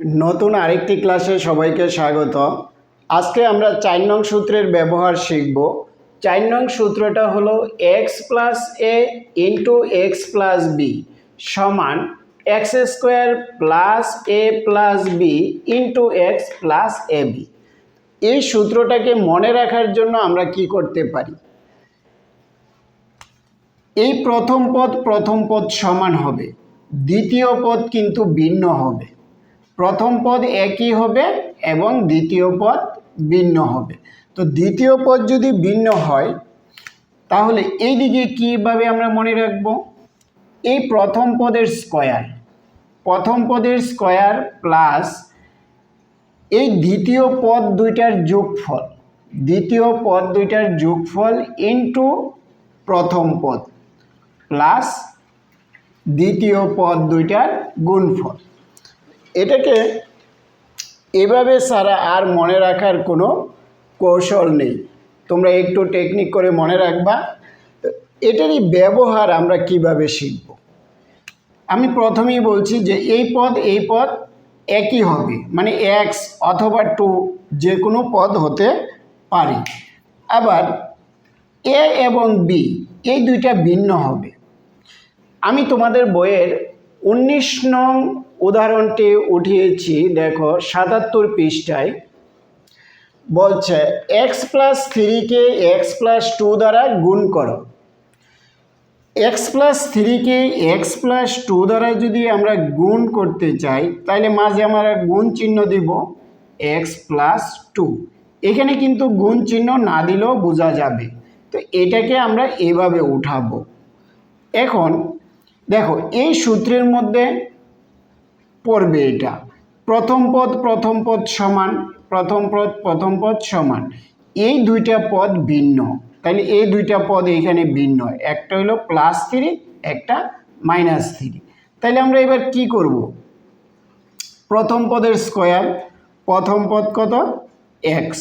নতুন আরেকটি ক্লাসে সবাইকে স্বাগত। আজকে আমরা চার নং সূত্রের ব্যবহার শিখব। চার নং সূত্রটা হলো x plus a into x plus b সমান x square plus a plus b into x plus a b এই সূত্রটাকে মনে রাখার জন্য আমরা কি করতে পারি? এই প্রথম পদ প্রথম পদ সমান হবে, দ্বিতীয় পদ কিন্তু ভিন্ন হবে। প্রথম পদ একই হবে এবং দ্বিতীয় পদ ভিন্ন হবে। তো দ্বিতীয় পদ যদি ভিন্ন হয়, তাহলে এই দিকে কীভাবে আমরা মনে রাখব? এই প্রথম পদের স্কয়ার, প্রথম পদের স্কয়ার প্লাস এই দ্বিতীয় পদ দুইটার যোগফল, দ্বিতীয় পদ দুইটার যোগফল ইনটু প্রথম পদ, প্লাস দ্বিতীয় পদ দুইটার গুণফল। এটাকে এভাবে সারা আর মনে রাখার কোনো কৌশল নেই। তোমরা একটু টেকনিক করে মনে রাখবা, এটারই ব্যবহার আমরা কীভাবে শিখব? আমি প্রথমেই বলছি যে এই পদ এই পদ একই হবে মানে এক্স অথবা টু যে কোনো পদ হতে পারে। আবার এ এবং বি এই দুইটা ভিন্ন হবে। আমি তোমাদের বইয়ের উনিশ নং উদাহরণটি উঠিয়েছি, দেখো, সাতাত্তর পৃষ্ঠায়। বলছে এক্স প্লাস থ্রিকে এক্স প্লাস টু দ্বারা গুণ করো। এক্স প্লাস থ্রিকে এক্স প্লাস টু দ্বারা যদি আমরা গুণ করতে চাই, তাহলে মাঝে আমরা গুণ চিহ্ন দিব এক্স প্লাস টু এখানে কিন্তু গুণ চিহ্ন না দিলেও বোঝা যাবে। তো এটাকে আমরা এভাবে উঠাবো। এখন, দেখো, এই সূত্রের মধ্যে পড়বে এটা। প্রথম পদ প্রথম পদ সমান, প্রথম পদ প্রথম পদ সমান। এই দুইটা পদ ভিন্ন। তাহলে এই দুইটা পদ এখানে ভিন্ন। একটা হলো প্লাস থ্রি একটা মাইনাস থ্রি তাহলে আমরা এবার কি করব? প্রথম পদের স্কোয়ার প্রথম পদ কত? এক্স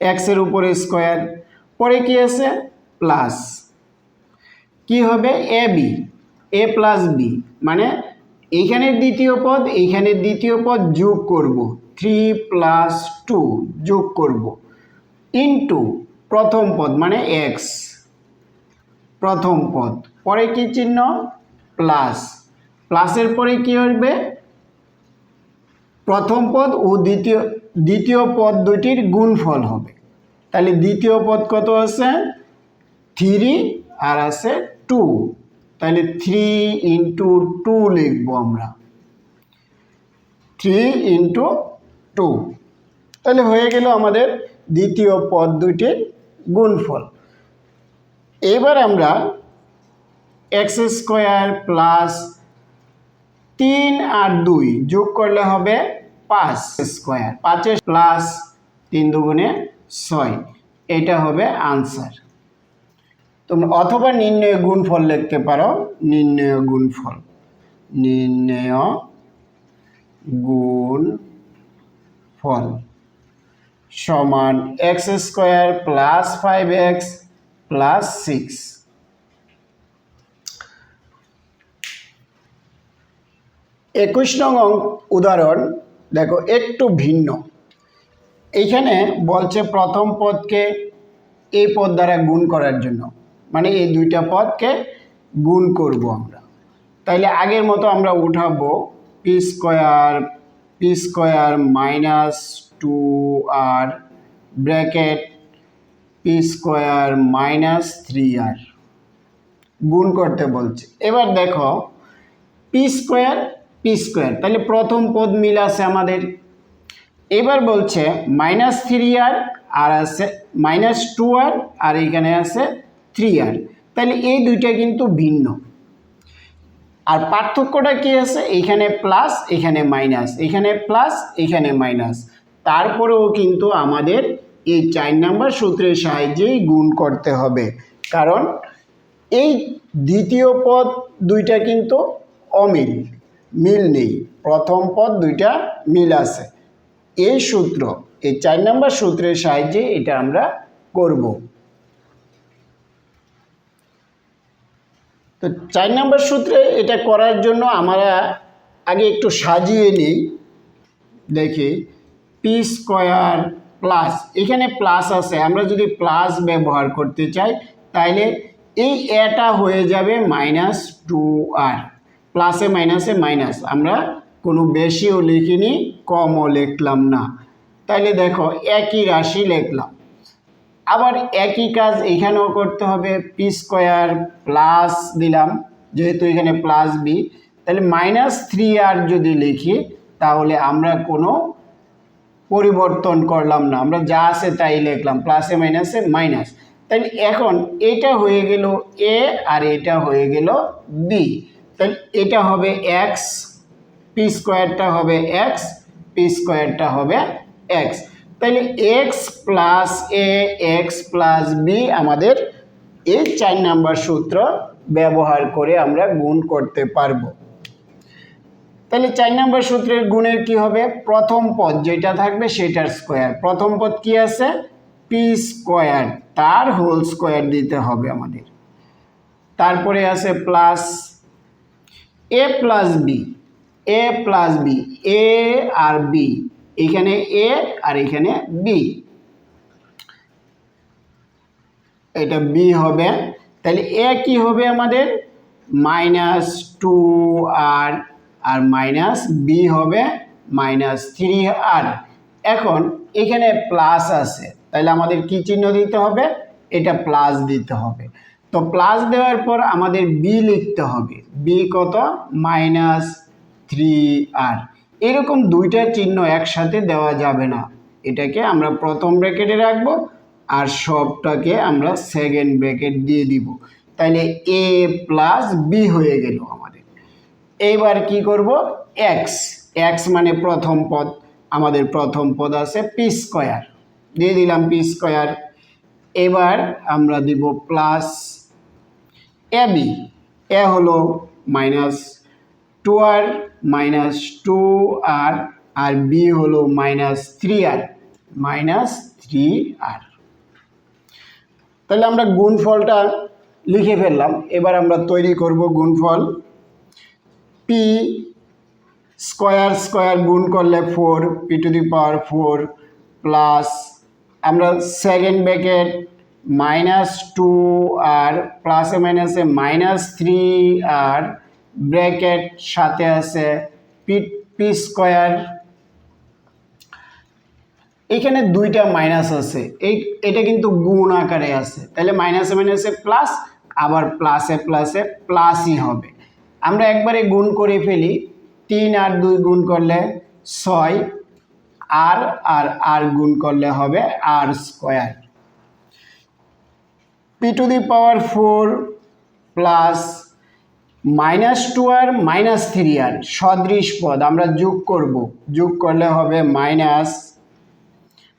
এক্সের উপরে স্কোয়ার পরে কি আছে? প্লাস কি হবে? A b a plus b মানে এইখানের দ্বিতীয় পদ এইখানের দ্বিতীয় পদ যোগ করব। থ্রি প্লাস টু যোগ করব। ইন্টু প্রথম পদ মানে এক্স প্রথম পদ। পরে কি চিহ্ন? প্লাস প্লাসের পরে কি হবে প্রথম পদ ও দ্বিতীয় দ্বিতীয় পদ দুটির গুণফল হবে। তাহলে দ্বিতীয় পদ কত আছে? থ্রি আর আছে টু তাহলে থ্রি ইন্টু টু লিখব আমরা। থ্রি ইন্টু টু তাহলে হয়ে গেল আমাদের দ্বিতীয় পদ দুটির গুণফল। এবার আমরা এক্স স্কোয়ার প্লাস তিন আর দুই যোগ করলে হবে পাঁচ স্কোয়ার পাঁচের প্লাস তিন দুগুণে ছয়। এটা হবে আনসার তোমরা অথবা নির্ণয় গুণফল লিখতে পারো। নির্ণয় গুণফল। নির্ণয় গুণ ফল সমান x square plus five x plus six একুশ নং উদাহরণ, দেখো, একটু ভিন্ন। এইখানে বলছে প্রথম পদকে এই পদ দ্বারা গুণ করার জন্য। মানে এই দুইটা পদকে গুণ করব আমরা। তাইলে আগের মতো আমরা উঠাবো p square p square minus two r bracket p square minus three r. গুণ করতে বলছে। এবার দেখো পি স্কোয়ার পি স্কোয়ার তাহলে প্রথম পদ মিল আছে আমাদের। এবার বলছে মাইনাস থ্রি আর আর আছে মাইনাস টু আর আর এখানে আছে থ্রি আর। তাহলে এই দুইটা কিন্তু ভিন্ন। আর পার্থক্যটা কি আছে? এখানে প্লাস এখানে মাইনাস এখানে প্লাস এখানে মাইনাস তারপরেও কিন্তু আমাদের এই চার নাম্বার সূত্রের সাহায্যেই গুণ করতে হবে। কারণ এই দ্বিতীয় পদ দুইটা কিন্তু অমিল, মিল নেই। প্রথম পদ দুইটা মিল আছে। এই সূত্র, এই চার নাম্বার সূত্রের সাহায্যে এটা আমরা করব। তো চার নম্বর সূত্রে এটা করার জন্য আমরা আগে একটু সাজিয়ে নিই। দেখি পি স্কোয়ার প্লাস এখানে প্লাস আছে। আমরা যদি প্লাস ব্যবহার করতে চাই, তাইলে এই এটা হয়ে যাবে মাইনাস টু আর প্লাসে মাইনাসে মাইনাস আমরা কোনো বেশিও লিখিনি, কমও লিখলাম না। তাইলে দেখো, একই রাশি লিখলাম। আবার একই কাজ এখানেও করতে হবে পি স্কোয়ার প্লাস দিলাম, যেহেতু এখানে প্লাস বি তাহলে মাইনাস থ্রি আর যদি লিখি, তাহলে আমরা কোনো পরিবর্তন করলাম না, আমরা যা আছে তাই লিখলাম প্লাসে মাইনাসে মাইনাস তাহলে এখন এটা হয়ে গেল এ আর এটা হয়ে গেল বি তাহলে এটা হবে এক্স পি স্কোয়ারটা হবে এক্স পি স্কোয়ারটা হবে এক্স তাহলে x plus a x plus b আমাদের এই চার নাম্বার সূত্র ব্যবহার করে আমরা গুণ করতে পারব। তাহলে চার নাম্বার সূত্রের গুণের কি হবে? প্রথম পদ যেটা থাকবে সেটার স্কোয়ার প্রথম পদ কি আছে? পি স্কোয়ার তার হোল স্কোয়ার দিতে হবে আমাদের। তারপরে আছে plus a plus b a plus b a R b এখানে এ আর এখানে বি এটা বি হবে। তাহলে এ কি হবে আমাদের? মাইনাস টু আর আর মাইনাস বি হবে মাইনাস থ্রি আর এখন এখানে প্লাস আছে। তাহলে আমাদের কি চিহ্ন দিতে হবে? এটা প্লাস দিতে হবে। তো প্লাস দেওয়ার পর আমাদের বি লিখতে হবে। বি কত? মাইনাস থ্রি আর এরকম দুইটা চিহ্ন একসাথে দেওয়া যাবে না। এটাকে আমরা প্রথম ব্র্যাকেটে রাখব আর সবটাকে আমরা সেকেন্ড ব্র্যাকেট দিয়ে দিব। তাইলে এ প্লাস বি হয়ে গেল আমাদের। এইবার কি করব? এক্স। এক্স মানে প্রথম পদ। আমাদের প্রথম পদ আছে পি স্কোয়ার। দিয়ে দিলাম পি স্কোয়ার। এবার আমরা দিব প্লাস এ বি। এ হলো minus two r minus two r আর বি হলো minus three r minus three r তাহলে আমরা গুণফলটা লিখে ফেললাম, এবার আমরা তৈরি করব গুণফল পি স্কোয়ার স্কোয়ার গুণ করলে four p to the power four plus আমরা second bracket minus two r প্লাসে মাইনাসে মাইনাস থ্রি আর ব্র্যাকেট সাথে আছে পি পি স্কোয়ার। এখানে দুইটা মাইনাস আছে। এই, এটা কিন্তু গুণ আকারে আছে। তাহলে মাইনাসে মাইনাসে প্লাস, আবার প্লাসে প্লাসে প্লাসই হবে। আমরা একবারে গুণ করে ফেলি। তিন আর দুই গুণ করলে ছয়, আর আর আর গুণ করলে হবে r square. P to the power four plus minus two r minus three r, সদৃশ পদ, আমরা যোগ করব। যোগ করলে হবে মাইনাস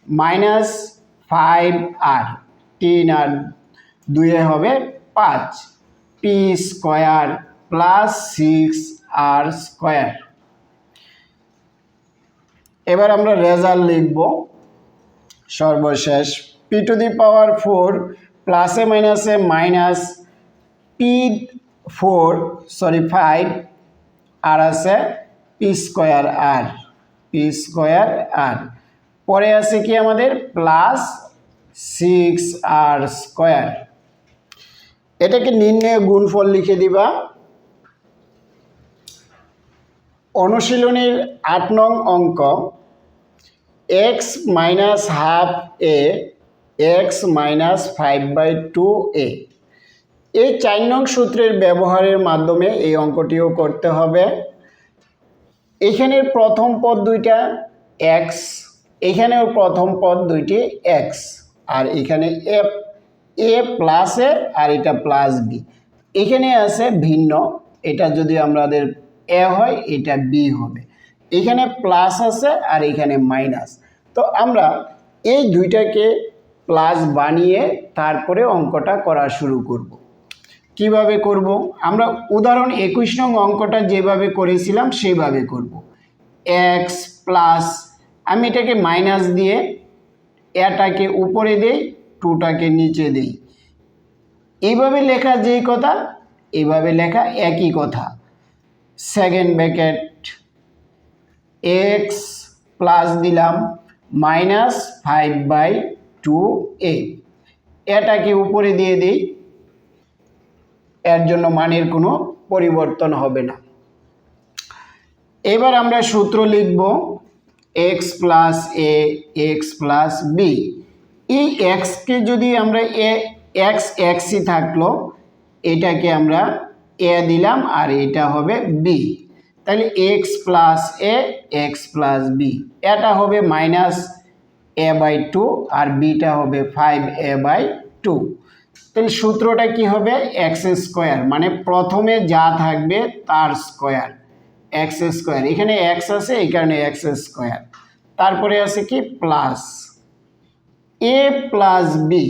মাইনাস ফাইভ আর, তিন আর দুয়ে হবে পাঁচ p square plus six r square এবার আমরা রেজাল্ট লিখব। সর্বশেষ p to the power four প্লাসে মাইনাসে minus p four, sorry, five, আর আছে p square r, p square r. পরে আছে কি আমাদের? Plus six r square. এটাকে নির্ণয় গুণফল লিখে দিবা। অনুশীলনীর আট নং অঙ্ক x minus half a x minus five by two a এই চার নং সূত্রের ব্যবহারের মাধ্যমে এই অঙ্কটিও করতে হবে। এখানের প্রথম পদ দুইটা এক্স এখানেও প্রথম পদ দুইটি এক্স আর এখানে এ এ প্লাস এ আর এটা প্লাস বি এখানে আছে ভিন্ন, এটা যদি আমাদের এ হয়, এটা বি হবে। এখানে প্লাস আছে, আর এখানে মাইনাস তো আমরা এই দুইটাকে প্লাস বানিয়ে তারপরে অঙ্কটা করা শুরু করব। কীভাবে করব? আমরা উদাহরণ একুশ নং অঙ্কটা যেভাবে করেছিলাম, সেভাবে করব। এক্স প্লাস আমি এটাকে মাইনাস দিয়ে এটাকে উপরে দেই টুটাকে নিচে দেই। এইভাবে লেখা যেই কথা, এইভাবে লেখা একই কথা। সেকেন্ড ব্যাকেট এক্স প্লাস দিলাম minus five by two a এটাকে উপরে দিয়ে দিই এর জন্য মানের কোনো পরিবর্তন হবে না। এবার আমরা সূত্র লিখব x plus a x plus b এই এক্সকে যদি আমরা এ এক্স এক্সই থাকল, এটাকে আমরা এ দিলাম আর এটা হবে বি তাহলে x plus a x plus b এটা হবে মাইনাস এ বাই টু আর বিটা হবে ফাইভ এ বাই টু তাহলে সূত্রটা কি হবে? এক্স স্কোয়ার মানে প্রথমে যা থাকবে তার স্কোয়ার এক্স স্কোয়ার এখানে এক্স আছে, এই কারণে এক্স স্কোয়ার তারপরে আছে কি? প্লাস এ প্লাস বি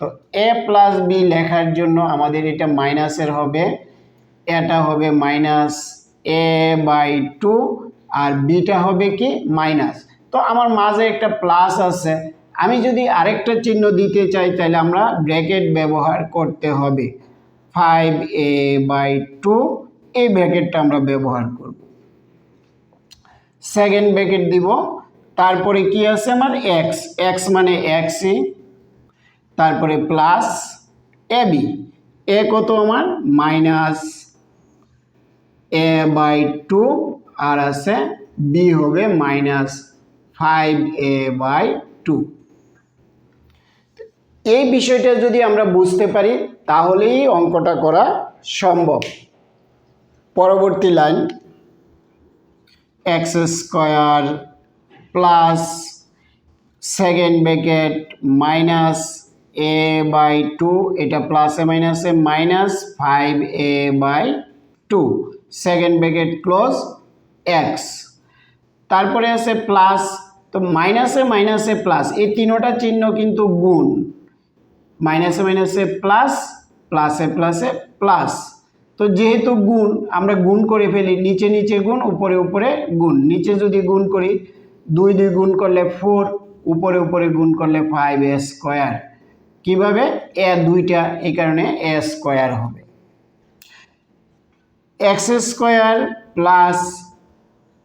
তো এ প্লাস বি লেখার জন্য আমাদের এটা মাইনাসের হবে। এটা হবে মাইনাস এ বাই টু আর বিটা হবে কি? মাইনাস তো আমার মাঝে একটা প্লাস আছে। আমি যদি আরেকটা চিহ্ন দিতে চাই, তাহলে আমরা ব্র্যাকেট ব্যবহার করতে হবে। ফাইভ এ বাই টু এই ব্র্যাকেটটা আমরা ব্যবহার করব। সেকেন্ড ব্র্যাকেট দিব। তারপরে কি আছে আমার? এক্স এক্স মানে এক্স এক্সই তারপরে প্লাস এ বি এ কত আমার? মাইনাস এ বাই টু আর আছে বি হবে minus five a by two এই বিষয়টা যদি আমরা বুঝতে পারি, তাহলেই অঙ্কটা করা সম্ভব। পরবর্তী line, x square plus second bracket minus a by two, এটা প্লাসে মাইনাসে minus five a by two, second bracket close x. তারপরে আছে প্লাস, তো মাইনাসে মাইনাসে প্লাস, এই তিনোটা চিহ্ন কিন্তু গুণ। মাইনাসে মাইনাসে প্লাস, প্লাসে প্লাসে প্লাস। তো যেহেতু গুণ, আমরা গুণ করে ফেলি, নিচে নিচে গুণ, উপরে উপরে গুণ। নিচে যদি গুণ করি, দুই দুই গুণ করলে ফোর উপরে উপরে গুণ করলে ফাইভ এ স্কোয়ার কীভাবে? এ দুইটা, এই কারণে এ স্কোয়ার হবে। এক্স স্কোয়ার প্লাস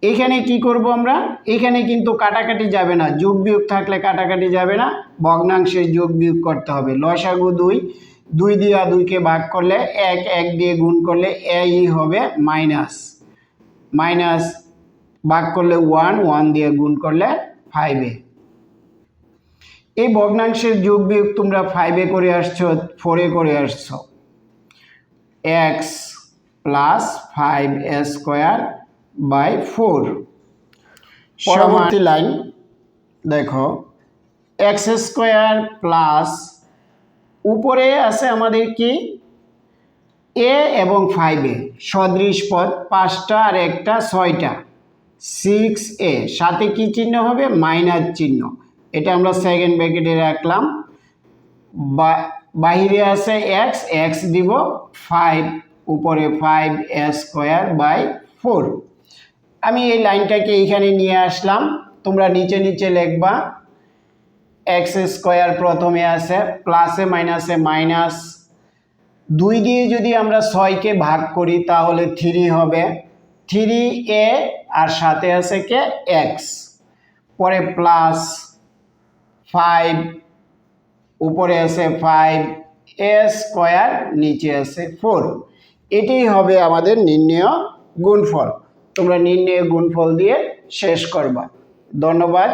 এখানে কি করব আমরা? এখানে কিন্তু কাটাকাটি যাবে না। যোগ বিয়োগ থাকলে কাটাকাটি যাবে না। ভগ্নাংশে যোগ বিয়োগ করতে হবে। লসাগু দুই। দুই দিয়ে দুইকে ভাগ করলে এক। এক দিয়ে গুণ করলে এই হবে মাইনাস। মাইনাস ভাগ করলে ওয়ান। ওয়ান দিয়ে গুণ করলে ফাইভে এই ভগ্নাংশের যোগ বিয়োগ তোমরা ফাইভে করে আসছো ফোরে করে আসছো। X plus five square by four পরবর্তী লাইন দেখো এক্স স্কোয়ার প্লাস উপরে আছে আমাদের কি? এ এবং ফাইভে সদৃশ পদ পাঁচটা আর একটা ছয়টা। সিক্স এ সাথে কি চিহ্ন হবে? মাইনাস চিহ্ন। এটা আমরা সেকেন্ড ব্র্যাকেটে রাখলাম। বা বাহিরে আছে এক্স এক্স দিব ফাইভ উপরে five a square by four আমি এই লাইনটাকে এইখানে নিয়ে আসলাম। তোমরা নিচে নিচে লিখবা। এক্স স্কোয়ার প্রথমে আছে প্লাসে মাইনাসে মাইনাস দুই দিয়ে যদি আমরা ছয়কে ভাগ করি, তাহলে থ্রি হবে। থ্রি এ আর সাথে আছে কে? এক্স পরে প্লাস ফাইভ উপরে আছে ফাইভ এ স্কোয়ার নিচে আছে ফোর এটাই হবে আমাদের নির্ণয় গুণফল। তোমরা নির্ণয় গুণফল দিয়ে শেষ করবা। ধন্যবাদ।